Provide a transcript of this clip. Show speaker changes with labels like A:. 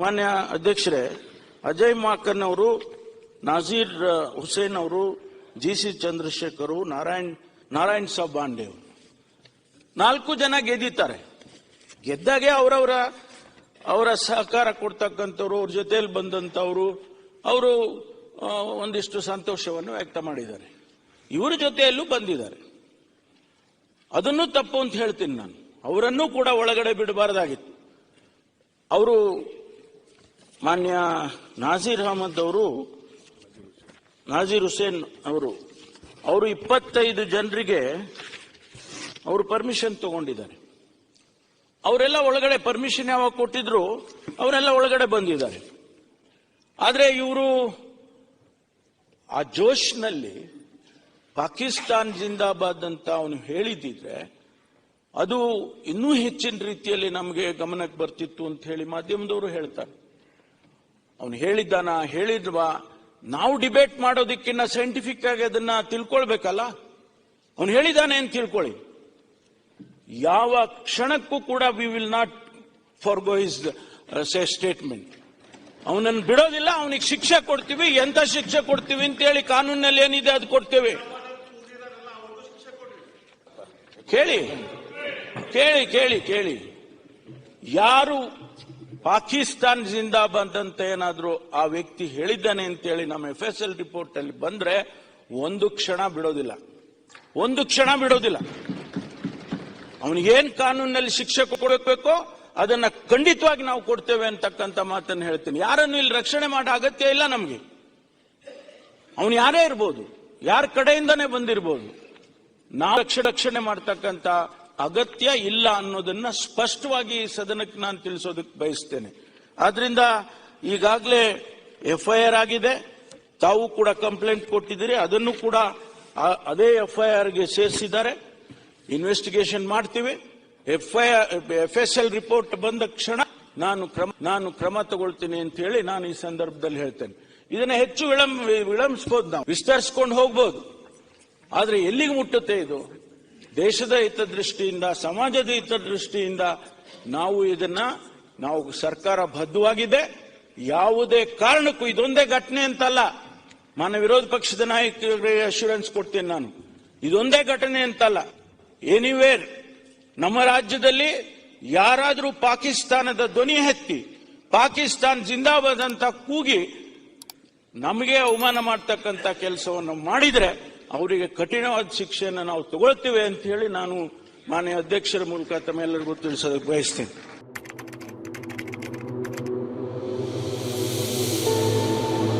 A: ಮಾನ್ಯ ಅಧ್ಯಕ್ಷರೇ, ಅಜಯ್ ಮಾಕನ್ ಅವರು ನಾಜೀರ್ ಹುಸೇನ್ ಅವರು ಜಿ ಸಿ ಚಂದ್ರಶೇಖರ್, ನಾರಾಯಣ್ ನಾರಾಯಣ್ ಸಾಬ್ ಬಾಂಡೆ ಅವರು. ನಾಲ್ಕು ಜನ ಗೆದ್ದಿದ್ದಾರೆ. ಗೆದ್ದಾಗೆ ಅವರವರ, ಅವರ ಸಹಕಾರ ಕೊಡ್ತಕ್ಕಂಥವ್ರು, ಅವ್ರ ಜೊತೆಯಲ್ಲಿ ಬಂದಂಥವ್ರು, ಅವರು ಒಂದಿಷ್ಟು ಸಂತೋಷವನ್ನು ವ್ಯಕ್ತ ಮಾಡಿದ್ದಾರೆ. ಇವರ ಜೊತೆಯಲ್ಲೂ ಬಂದಿದ್ದಾರೆ. ಅದನ್ನು ತಪ್ಪು ಅಂತ ಹೇಳ್ತೀನಿ ನಾನು. ಅವರನ್ನು ಕೂಡ ಒಳಗಡೆ ಬಿಡಬಾರ್ದಾಗಿತ್ತು. ಅವರು ಮಾನ್ಯ ನಾಜೀರ್ ಅಹಮದ್ ಅವರು, ನಾಜೀರ್ ಹುಸೇನ್ ಅವರು ಅವರು ಇಪ್ಪತ್ತೈದು ಜನರಿಗೆ ಅವರು ಪರ್ಮಿಷನ್ ತಗೊಂಡಿದ್ದಾರೆ. ಅವರೆಲ್ಲ ಒಳಗಡೆ ಪರ್ಮಿಷನ್ ಯಾವಾಗ ಕೊಟ್ಟಿದ್ರು, ಅವರೆಲ್ಲ ಒಳಗಡೆ ಬಂದಿದ್ದಾರೆ. ಆದರೆ ಇವರು ಆ ಜೋಶ್ನಲ್ಲಿ ಪಾಕಿಸ್ತಾನ್ ಜಿಂದಾಬಾದ್ ಅಂತ ಅವನು ಹೇಳಿದ್ದಿದ್ರೆ, ಅದು ಇನ್ನೂ ಹೆಚ್ಚಿನ ರೀತಿಯಲ್ಲಿ ನಮಗೆ ಗಮನಕ್ಕೆ ಬರ್ತಿತ್ತು ಅಂತ ಹೇಳಿ ಮಾಧ್ಯಮದವರು ಹೇಳ್ತಾರೆ. ಅವನು ಹೇಳಿದ್ದಾನ ಹೇಳಿದ್ವಾ, ನಾವು ಡಿಬೇಟ್ ಮಾಡೋದಕ್ಕಿನ್ನ ಸೈಂಟಿಫಿಕ್ ಆಗಿ ಅದನ್ನ ತಿಳ್ಕೊಳ್ಬೇಕಲ್ಲ? ಅವನು ಹೇಳಿದ್ದಾನೆ ಅಂತ ತಿಳ್ಕೊಳ್ಳಿ. ಯಾವ ಕ್ಷಣಕ್ಕೂ ಕೂಡ we will not forgo is statement ಅವನನ್ನು ಬಿಡೋದಿಲ್ಲ, ಅವನಿಗೆ ಶಿಕ್ಷೆ ಕೊಡ್ತೀವಿ. ಎಂತ ಶಿಕ್ಷೆ ಕೊಡ್ತೀವಿ ಅಂತ ಹೇಳಿ ಕಾನೂನಲ್ಲಿ ಏನಿದೆ ಅದು ಕೊಡ್ತೇವೆ. ಕೇಳಿ ಕೇಳಿ ಕೇಳಿ ಕೇಳಿ. ಯಾರು ಪಾಕಿಸ್ತಾನ್ ಬಂದಂತ ಏನಾದರೂ ಆ ವ್ಯಕ್ತಿ ಹೇಳಿದ್ದಾನೆ ಅಂತೇಳಿ ನಮ್ಮ ಎಫ್ ಎಸ್ ಎಲ್ ರಿಪೋರ್ಟ್ ಅಲ್ಲಿ ಬಂದ್ರೆ ಒಂದು ಕ್ಷಣ ಬಿಡೋದಿಲ್ಲ. ಒಂದು ಕ್ಷಣ ಬಿಡೋದಿಲ್ಲ. ಅವನಿಗೇನ್ ಕಾನೂನಿನಲ್ಲಿ ಶಿಕ್ಷೆ ಕೊಡಬೇಕು ಅದನ್ನ ಖಂಡಿತವಾಗಿ ನಾವು ಕೊಡ್ತೇವೆ ಅಂತಕ್ಕಂಥ ಮಾತನ್ನು ಹೇಳ್ತೀನಿ. ಯಾರನ್ನು ಇಲ್ಲಿ ರಕ್ಷಣೆ ಮಾಡೋ ಅಗತ್ಯ ಇಲ್ಲ ನಮಗೆ. ಅವನು ಯಾರೇ ಇರ್ಬೋದು, ಯಾರ ಕಡೆಯಿಂದನೇ ಬಂದಿರ್ಬೋದು, ನಾವು ರಕ್ಷಣೆ ಮಾಡ್ತಕ್ಕಂಥ ಅಗತ್ಯ ಇಲ್ಲ ಅನ್ನೋದನ್ನ ಸ್ಪಷ್ಟವಾಗಿ ಸದನಕ್ಕೆ ನಾನು ತಿಳಿಸೋದಕ್ಕೆ ಬಯಸ್ತೇನೆ. ಆದ್ರಿಂದ ಈಗಾಗಲೇ ಎಫ್ಐಆರ್ ಆಗಿದೆ. ತಾವು ಕೂಡ ಕಂಪ್ಲೇಂಟ್ ಕೊಟ್ಟಿದ್ದೀರಿ. ಅದನ್ನು ಕೂಡ ಅದೇ ಎಫ್ ಐ ಆರ್ಗೆ ಸೇರಿಸಿದ್ದಾರೆ. ಇನ್ವೆಸ್ಟಿಗೇಷನ್ ಮಾಡ್ತೀವಿ. FIR F S L report ಬಂದ ಕ್ಷಣ ನಾನು ಕ್ರಮ ನಾನು ಕ್ರಮ ತಗೊಳ್ತೀನಿ ಅಂತ ಹೇಳಿ ನಾನು ಈ ಸಂದರ್ಭದಲ್ಲಿ ಹೇಳ್ತೇನೆ. ಇದನ್ನ ಹೆಚ್ಚು ವಿಳಂಬ ವಿಳಂಬಿಸಬಹುದು ನಾವು. ವಿಸ್ತರಿಸ್ಕೊಂಡು ಹೋಗ್ಬೋದು. ಆದ್ರೆ ಎಲ್ಲಿಗೆ ಮುಟ್ಟುತ್ತೆ ಇದು? ದೇಶದ ಹಿತದೃಷ್ಟಿಯಿಂದ, ಸಮಾಜದ ಹಿತದೃಷ್ಟಿಯಿಂದ ನಾವು ಇದನ್ನ, ನಾವು ಸರ್ಕಾರ ಬದ್ಧವಾಗಿದೆ. ಯಾವುದೇ ಕಾರಣಕ್ಕೂ ಇದೊಂದೇ ಘಟನೆ ಅಂತಲ್ಲ. ಮಾನ್ಯ ವಿರೋಧ ಪಕ್ಷದ ನಾಯಕರಿಗೆ ಅಶ್ಯೂರೆನ್ಸ್ ಕೊಡ್ತೇನೆ ನಾನು. ಇದೊಂದೇ ಘಟನೆ ಅಂತಲ್ಲ. ಎನಿವೇರ್ ನಮ್ಮ ರಾಜ್ಯದಲ್ಲಿ ಯಾರಾದರೂ ಪಾಕಿಸ್ತಾನದ ಧ್ವನಿ ಎತ್ತಿ, ಪಾಕಿಸ್ತಾನ್ ಜಿಂದಾಬಾದ್ ಅಂತ ಕೂಗಿ ನಮಗೆ ಅವಮಾನ ಮಾಡ್ತಕ್ಕಂಥ ಕೆಲಸವನ್ನು ಮಾಡಿದ್ರೆ ಅವರಿಗೆ ಕಠಿಣವಾದ ಶಿಕ್ಷೆಯನ್ನು ನಾವು ತಗೊಳ್ತೇವೆ ಅಂತ ಹೇಳಿ ನಾನು ಮಾನ್ಯ ಅಧ್ಯಕ್ಷರ ಮೂಲಕ ತಮ್ಮೆಲ್ಲರಿಗೂ ತಿಳಿಸೋದಕ್ಕೆ ಬಯಸ್ತೇನೆ.